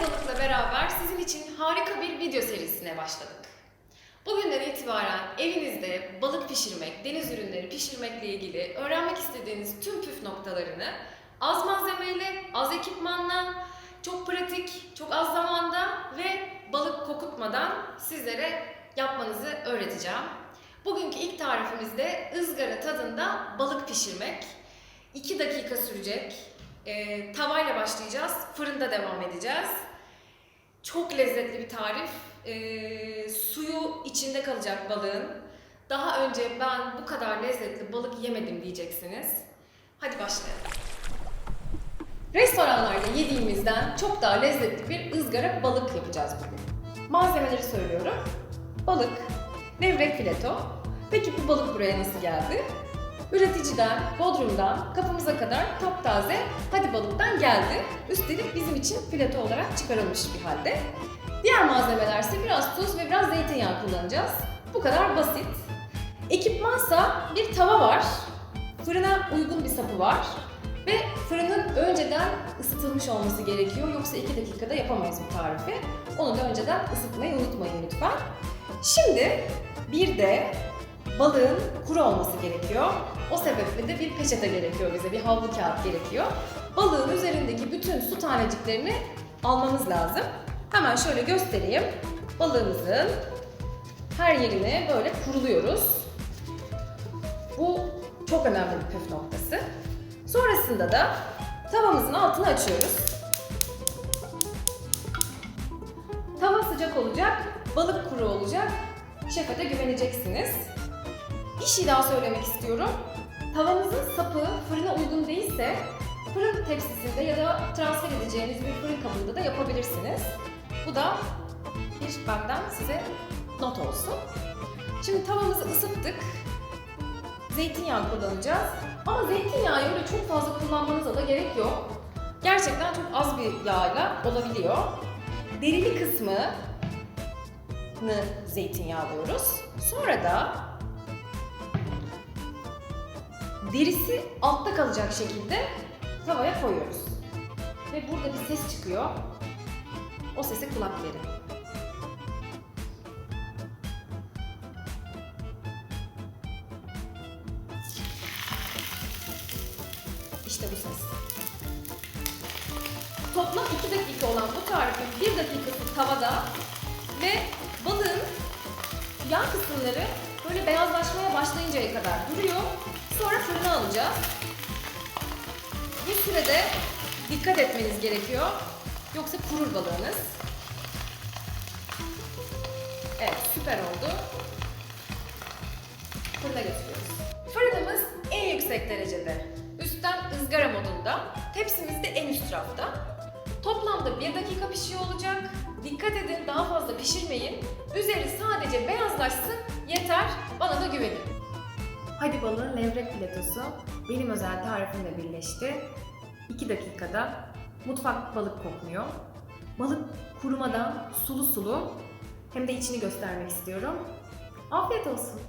Balık'la beraber sizin için harika bir video serisine başladık. Bugünden itibaren evinizde balık pişirmek, deniz ürünleri pişirmekle ilgili öğrenmek istediğiniz tüm püf noktalarını az malzemeyle, az ekipmanla, çok pratik, çok az zamanda ve balık kokutmadan sizlere yapmanızı öğreteceğim. Bugünkü ilk tarifimizde ızgara tadında balık pişirmek. 2 dakika sürecek. Ee, tavayla başlayacağız, fırında devam edeceğiz. Çok lezzetli bir tarif. Ee, suyu içinde kalacak balığın. Daha önce ben bu kadar lezzetli balık yemedim diyeceksiniz. Hadi başlayalım. Restoranlarda yediğimizden çok daha lezzetli bir ızgara balık yapacağız bugün. Malzemeleri söylüyorum. Balık, levrek fileto. Peki bu balık buraya nasıl geldi? Üreticiden, Bodrum'dan kapımıza kadar taptaze hadi balıktan geldi. Üstelik bizim için fileto olarak çıkarılmış bir halde. Diğer malzemelerse biraz tuz ve biraz zeytinyağı kullanacağız. Bu kadar basit. Ekipmansa bir tava var, fırına uygun bir sapı var ve fırının önceden ısıtılmış olması gerekiyor. Yoksa 2 dakikada yapamayız bu tarifi. Onu da önceden ısıtmayı unutmayın lütfen. Şimdi bir de balığın kuru olması gerekiyor. O sebeple de bir peçete gerekiyor bize, bir havlu kağıt gerekiyor. Balığın üzerindeki bütün su taneciklerini almamız lazım. Hemen şöyle göstereyim. Balığımızın her yerini böyle kuruluyoruz. Bu çok önemli bir püf noktası. Sonrasında da tavamızın altını açıyoruz. Tava sıcak olacak, balık kuru olacak. Şefe de güveneceksiniz. Bir şey daha söylemek istiyorum. Tavanızın sapı fırına uygun değilse fırın tepsisinde ya da transfer edeceğiniz bir fırın kabında da yapabilirsiniz. Bu da bir benden size not olsun. Şimdi tavamızı ısıttık. Zeytinyağı kullanacağız. Ama zeytinyağı öyle çok fazla kullanmanıza da gerek yok. Gerçekten çok az bir yağla olabiliyor. Derili kısmını zeytinyağlıyoruz. Sonra da derisi altta kalacak şekilde tavaya koyuyoruz. Ve burada bir ses çıkıyor. O sese kulak verin. İşte bu ses. Toplam 2 dakika olan bu tarifin 1 dakikası tavada ve balığın yağ kısımları böyle beyazlaşmaya başlayıncaya kadar duruyor. Sonra fırına alacağız. Bir sürede dikkat etmeniz gerekiyor. Yoksa kurur balığınız. Evet süper oldu. Fırına götürüyoruz. Fırınımız en yüksek derecede. Üstten ızgara modunda. Tepsimiz de en üst rafta. Toplamda 1 dakika pişiyor olacak. Dikkat edin daha fazla pişirmeyin. Üzeri sadece beyazlaşsın yeter. Bana da güvenin. Hadi balığın levrek filetosu benim özel tarifimle birleşti. 2 dakikada mutfak balık kokmuyor. Balık kurumadan sulu sulu hem de içini göstermek istiyorum. Afiyet olsun.